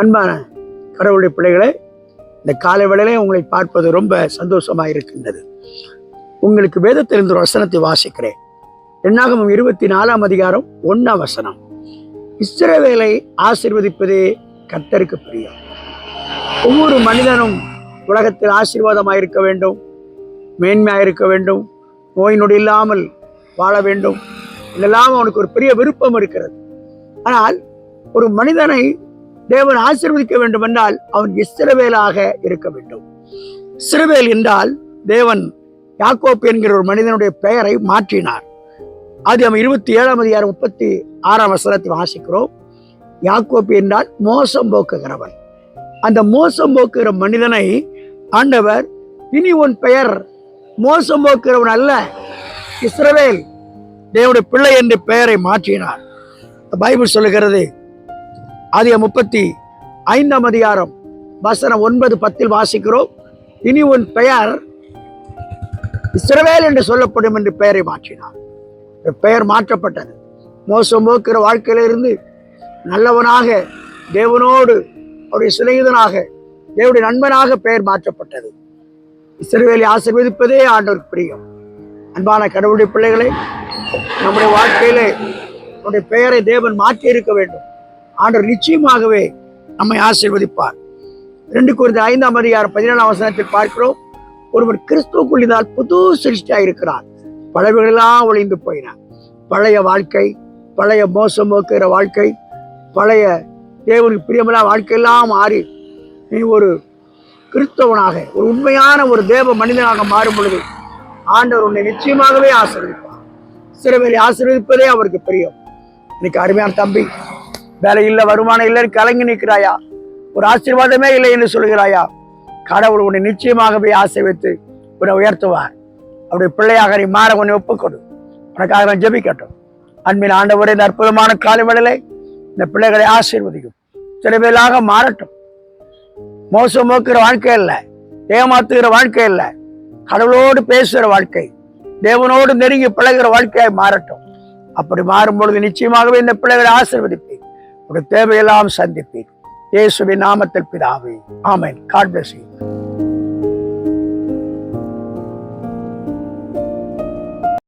அன்பான கடவுளுடைய பிள்ளைகளை இந்த காலை வேளையிலே உங்களை பார்ப்பது ரொம்ப சந்தோஷமாக இருக்கின்றது. உங்களுக்கு வேதத்திலிருந்து ஒரு வசனத்தை வாசிக்கிறேன். எண்ணாகமம் இருபத்தி நாலாம் அதிகாரம் ஒன்னாம் வசனம். இஸ்ரவேலை ஆசிர்வதிப்பதே கத்தருக்கு பிரியம். ஒவ்வொரு மனிதனும் உலகத்தில் ஆசீர்வாதமாக இருக்க வேண்டும் மேன்மையாக இருக்க வேண்டும் நோய் நொடி இல்லாமல் வாழ வேண்டும். இதெல்லாம் அவனுக்கு ஒரு பெரிய விருப்பம் இருக்கிறது. ஆனால் ஒரு மனிதனை தேவன் ஆசீர்வதிக்க வேண்டும் என்றால் அவன் இஸ்ரவேலாக இருக்க வேண்டும். இஸ்ரவேல் என்றால் தேவன் யாக்கோப் என்கிற ஒரு மனிதனுடைய பெயரை மாற்றினார். அது அவன் இருபத்தி ஏழாம் அதிகாரம் முப்பத்தி ஆறாம் வசனத்தை வாசிக்கிறோம். யாக்கோப் என்றால் மோசம் போக்குகிறவன். அந்த மோசம் போக்குகிற மனிதனை ஆண்டவர் இனி உன் பெயர் மோசம் போக்குகிறவன் அல்ல இஸ்ரவேல். தேவனுடைய பிள்ளை என்று பெயரை மாற்றினார். பைபிள் சொல்லுகிறது அதிக முப்பத்தி ஐந்தாம் அதிகாரம் வசனம் ஒன்பது பத்தில் வாசிக்கிறோம். இனி உன் பெயர் இஸ்ரவேல் என்று சொல்லப்படும் என்று பெயரை மாற்றினார். இந்த பெயர் மாற்றப்பட்டது. மோசம் போக்குற வாழ்க்கையிலிருந்து நல்லவனாக தேவனோடு அவருடைய சிநேகிதனாக தேவனுடைய நண்பனாக பெயர் மாற்றப்பட்டது. இஸ்ரவேலை ஆசிர்வதிப்பதே ஆண்டவர் பிரியம். அன்பான கடவுளுடைய பிள்ளைகளை நம்முடைய வாழ்க்கையிலே நம்முடைய பெயரை தேவன் மாற்றி இருக்க வேண்டும். ஆண்டவர் நிச்சயமாகவே நம்மை ஆசீர்வதிப்பார். ரெண்டு குறித்த ஐந்தாம் அதிகாரம் பதினேழாம் வசனத்தில் பார்க்கிறோம். ஒருவர் கிறிஸ்துவுக்குள்ளினால் புது சிருஷ்டியாக இருக்கிறார். பழவுகளெல்லாம் ஒளிந்து போயின. பழைய வாழ்க்கை பழைய மோசம் போக்குகிற வாழ்க்கை பழைய தேவனுக்கு பிரியமில்லா வாழ்க்கையெல்லாம் மாறி நீ ஒரு கிறிஸ்தவனாக ஒரு உண்மையான ஒரு தேவ மனிதனாக மாறும் பொழுது ஆண்டவர் உன்னை நிச்சயமாகவே ஆசீர்வதிப்பார். சிறுவேலை ஆசீர்வதிப்பதே அவருக்கு பிரியம். இன்னைக்கு அருமையான தம்பி வேலை இல்லை வருமானம் இல்லை கலங்கி நிற்கிறாயா? ஒரு ஆசீர்வாதமே இல்லை என்று சொல்கிறாயா? கடவுள் உன்னை நிச்சயமாகவே ஆசை வைத்து உன்னை உயர்த்துவார். அவருடைய பிள்ளையாக நீ மாற உன்னை ஒப்புக்கொடு. உனக்காக நான் ஜெபிக்கட்டும். அன்பின் ஆண்டவரே இந்த அற்புதமான காலவேளை இந்த பிள்ளைகளை ஆசீர்வதிக்கும். சிறுவேலாக மாறட்டும். மோசம் போக்குற வாழ்க்கை இல்லை ஏமாத்துகிற வாழ்க்கை இல்லை கடவுளோடு பேசுகிற வாழ்க்கை. தேவனோடு நெருங்கி பிழைகிற வாழ்க்கையாய் மாறட்டும். அப்படி மாறும் பொழுது நிச்சயமாகவே இந்த பிள்ளைகளை ஆசீர்வதிக்கும் உங்கள் தேவையெல்லாம் சந்திப்பேன் இயேசுவின் நாமத்தில் பிதாவே ஆமேன். God bless you